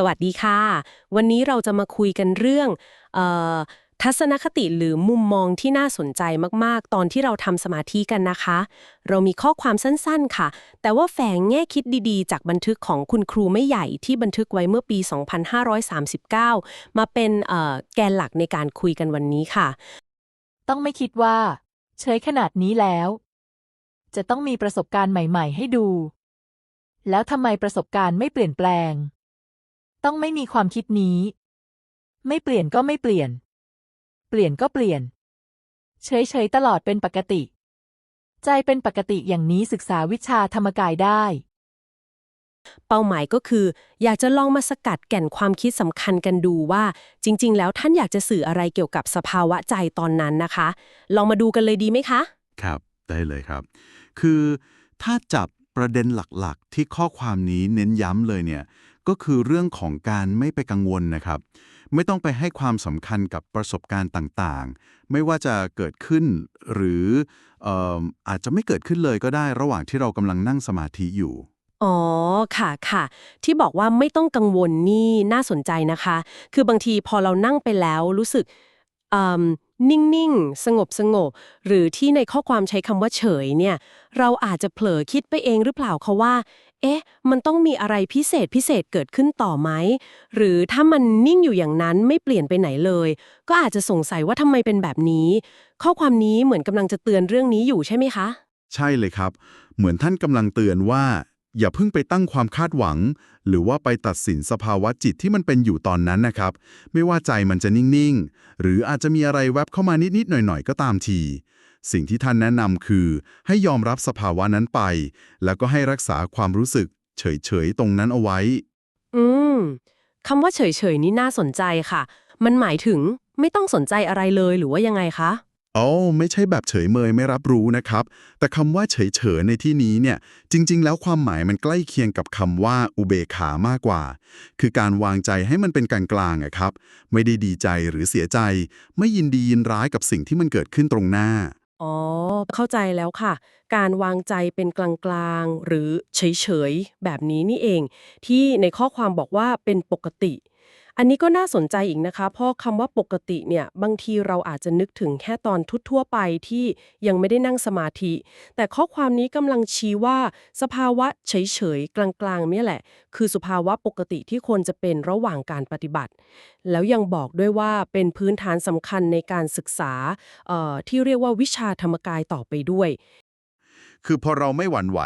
สวัสดีค่ะ วันนี้เราจะมาคุยกันเรื่องออทัศนคติหรือมุมมองที่น่าสนใจมากๆ ตอนที่เราทำสมาธิกันนะคะ เรามีข้อความสั้นๆค่ะ แต่ว่าแฝงแง่คิดดีๆ จากบันทึกของคุณครูไม่ใหญ่ที่บันทึกไว้เมื่อปี 2539 มาเป็นเอ่อแกนหลักในการคุยกันวันนี้ค่ะ ต้องไม่คิดว่า เฉยขนาดนี้แล้ว จะต้องมีประสบการณ์ใหม่ ๆ ให้ดู แล้วทำไมประสบการณ์ไม่เปลี่ยนแปลง ต้องไม่มีความคิดนี้ ไม่เปลี่ยนก็ไม่เปลี่ยน เปลี่ยนก็เปลี่ยน เฉยๆตลอดเป็นปกติ ใจเป็นปกติอย่างนี้ศึกษาวิชาธรรมกายได้ เป้าหมายก็คือ อยากจะลองมาสกัดแก่นความคิดสำคัญกันดูว่า จริง ๆ แล้วท่านอยากจะสื่ออะไรเกี่ยวกับสภาวะใจตอนนั้นนะคะ ลองมาดูกันเลยดีไหมคะ ครับได้เลยครับ คือถ้าจับประเด็นหลักๆ ที่ข้อความนี้เน้นย้ำเลยเนี่ย ก็คือเรื่องของการไม่ไปกังวลนะครับ ไม่ต้องไปให้ความสำคัญกับประสบการณ์ต่างๆ ไม่ว่าจะเกิดขึ้นหรือออาจจะไม่เกิดขึ้นเลยก็ได้ระหว่างที่เรากำลังนั่งสมาธิอยู่อ๋อค่ะค่ะ ที่บอกว่าไม่ต้องกังวลนี่น่าสนใจนะคะ คือบางทีพอเรานั่งไปแล้วรู้สึกอ นิ่งๆ สงบสงบหรือที่ในข้อความใช้คำว่าเฉยเนี่ย เราอาจจะเผลอคิดไปเองหรือเปล่าคะว่า เอ๊ะ มันต้องมีอะไรพิเศษพิเศษเกิดขึ้นต่อไหม หรือถ้ามันนิ่งอยู่อย่างนั้นไม่เปลี่ยนไปไหนเลย ก็อาจจะสงสัยว่าทำไมเป็นแบบนี้ ข้อความนี้เหมือนกำลังจะเตือนเรื่องนี้อยู่ใช่ไหมคะ ใช่เลยครับ เหมือนท่านกำลังเตือนว่า อย่าเพิ่งไปตั้งความคาดหวัง หรือว่าไปตัดสินสภาวะจิตที่มันเป็นอยู่ตอนนั้นนะครับ ไม่ว่าใจมันจะนิ่ง ๆ หรืออาจจะมีอะไรแวบเข้ามานิด ๆ หน่อย ๆ ก็ตามที สิ่งที่ท่านแนะนำคือ ให้ยอมรับสภาวะนั้นไป แล้วก็ให้รักษาความรู้สึก เฉย ๆ ตรงนั้นเอาไว้ อืมคำว่าเฉย ๆ นี่น่าสนใจค่ะ มันหมายถึงไม่ต้องสนใจอะไรเลยหรือว่ายังไงคะ อ๋อไม่ใช่แบบเฉยเมยไม่รับรู้นะครับ แต่คำว่าเฉยเฉยในที่นี้เนี่ย จริง ๆ แล้วความหมายมันใกล้เคียงกับคำว่าอุเบกขามากกว่า คือการวางใจให้มันเป็นกลางๆอะครับ ไม่ได้ดีใจหรือเสียใจ ไม่ยินดียินร้ายกับสิ่งที่มันเกิดขึ้นตรงหน้า อ๋อ เข้าใจแล้วค่ะ การวางใจเป็นกลางๆหรือเฉยๆแบบนี้นี่เอง ที่ในข้อความบอกว่าเป็นปกติ อันนี้ก็น่าสนใจอีกนะคะ เพราะคำว่าปกติเนี่ยบางทีเราอาจจะนึกถึงแค่ตอนทั่วๆไปที่ยังไม่ได้นั่งสมาธิ แต่ข้อความนี้กำลังชี้ว่า สภาวะเฉยๆ กลางๆเนี่ยแหละ คือสภาวะปกติที่ควรจะเป็นระหว่างการปฏิบัติ แล้วยังบอกด้วยว่าเป็นพื้นฐานสำคัญในการศึกษาที่เรียกว่าวิชาธรรมกายต่อไปด้วย คือพอเราไม่หวั่นไหว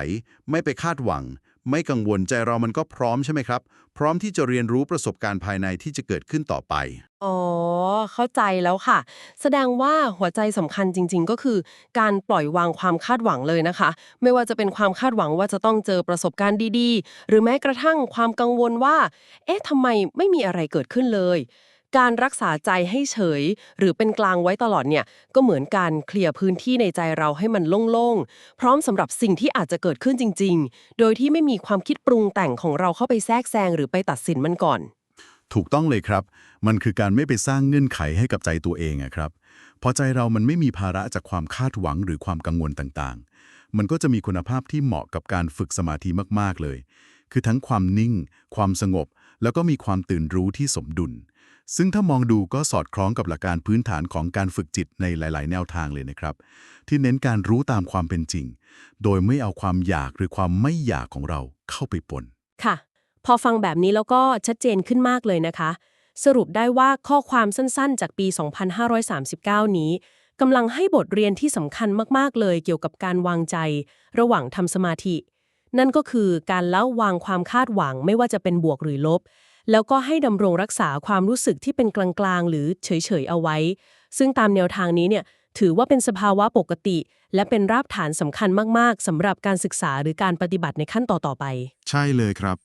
ไม่ไปคาดหวัง ไม่กังวลใจเรามันก็พร้อมใช่ไหมครับ พร้อมที่จะเรียนรู้ประสบการณ์ภายในที่จะเกิดขึ้นต่อไป อ๋อ เข้าใจแล้วค่ะ แสดงว่าหัวใจสำคัญจริง ๆ ก็คือ การปล่อยวางความคาดหวังเลยนะคะ ไม่ว่าจะเป็นความคาดหวังว่าจะต้องเจอประสบการณ์ดีๆ หรือแม้กระทั่งความกังวลว่า เอ๊ะทำไมไม่มีอะไรเกิดขึ้นเลย การรักษาใจให้เฉย หรือเป็นกลางไว้ตลอดเนี่ยก็เหมือนการเคลียร์พื้นที่ในใจเราให้มันโล่งๆ พร้อมสำหรับสิ่งที่อาจจะเกิดขึ้นจริง ๆ โดยที่ไม่มีความคิดปรุงแต่งของเราเข้าไปแทรกแซงหรือไปตัดสินมันก่อน ถูกต้องเลยครับ มันคือการไม่ไปสร้างเงื่อนไขให้กับใจตัวเองอะครับพอใจเรามันไม่มีภาระจากความคาดหวังหรือความกังวลต่างๆ มันก็จะมีคุณภาพที่เหมาะกับการฝึกสมาธิมากๆเลย คือทั้งความนิ่ง ความสงบ แล้วก็มีความตื่นรู้ที่สมดุล ซึ่งถ้ามองดูก็สอดคล้องกับหลักการพื้นฐานของการฝึกจิตในหลาย ๆ แนวทางเลยนะครับ ที่เน้นการรู้ตามความเป็นจริง โดยไม่เอาความอยากหรือความไม่อยากของเราเข้าไปปน ค่ะ พอฟังแบบนี้แล้วก็ชัดเจนขึ้นมากเลยนะคะ สรุปได้ว่าข้อความสั้นๆ จากปี 2539 นี้กำลังให้บทเรียนที่สำคัญมากๆ เลยเกี่ยวกับการวางใจ ระหว่างทำสมาธิ นั่นก็คือการละวางความคาดหวังไม่ว่าจะเป็นบวกหรือลบ แล้วก็ให้ดำรงรักษาความรู้สึกที่เป็นกลางๆ หรือเฉยๆเอาไว้ ซึ่งตามแนวทางนี้เนี่ยถือว่าเป็นสภาวะปกติ และเป็นรากฐานสำคัญมากๆสำหรับการศึกษาหรือการปฏิบัติในขั้นต่อๆไป ใช่เลยครับ